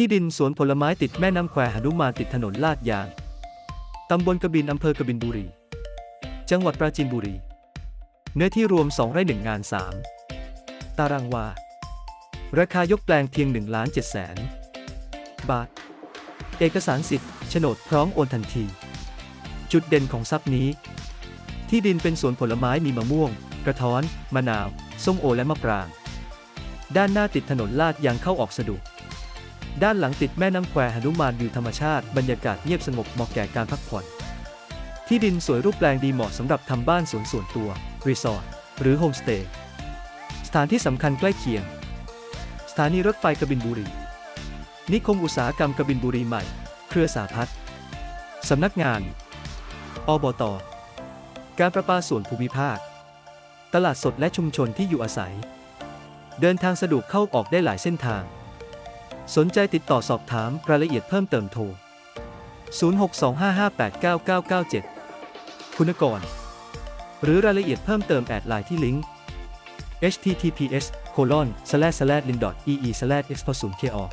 ที่ดินสวนผลไม้ติดแม่น้ำแควหนุมานติดถนนลาดยาง ตำบลกบินอำเภอกบินบุรี จังหวัดปราจีนบุรี เนื้อที่รวม 2 ไร่ 1 งาน 3 ตารางวา ราคายกแปลงเพียง1ล้าน7แสนบาท เอกสารสิทธิ์โฉนดพร้อมโอนทันที จุดเด่นของทรัพย์นี้ ที่ดินเป็นสวนผลไม้มีมะม่วง กระท้อน มะนาว ส้มโอและมะปราง ด้านหน้าติดถนนลาดยางเข้าออกสะดวก ด้านหลังติดแม่น้ำแควหนุมานวิวธรรมชาติ บรรยากาศเงียบสงบเหมาะแก่การพักผ่อน ที่ดินสวยรูปแปลงดีเหมาะสำหรับทำบ้านสวนส่วนตัว รีสอร์ท หรือโฮมสเตย์ สถานที่สำคัญใกล้เคียง สถานีรถไฟกบินบุรี นิคมอุตสาหกรรมกบินบุรีใหม่ เครือสาพัฒน์สำนักงาน อบต การประปาส่วนภูมิภาค ตลาดสดและชุมชนที่อยู่อาศัย เดินทางสะดวกเข้าออกได้หลายเส้นทาง สนใจติดต่อสอบถามรายละเอียดเพิ่มเติมโทร 0625589997 คุณกร หรือรายละเอียดเพิ่มเติมแอดไลน์ที่ลิงก์ https://lin.ee/expo0kr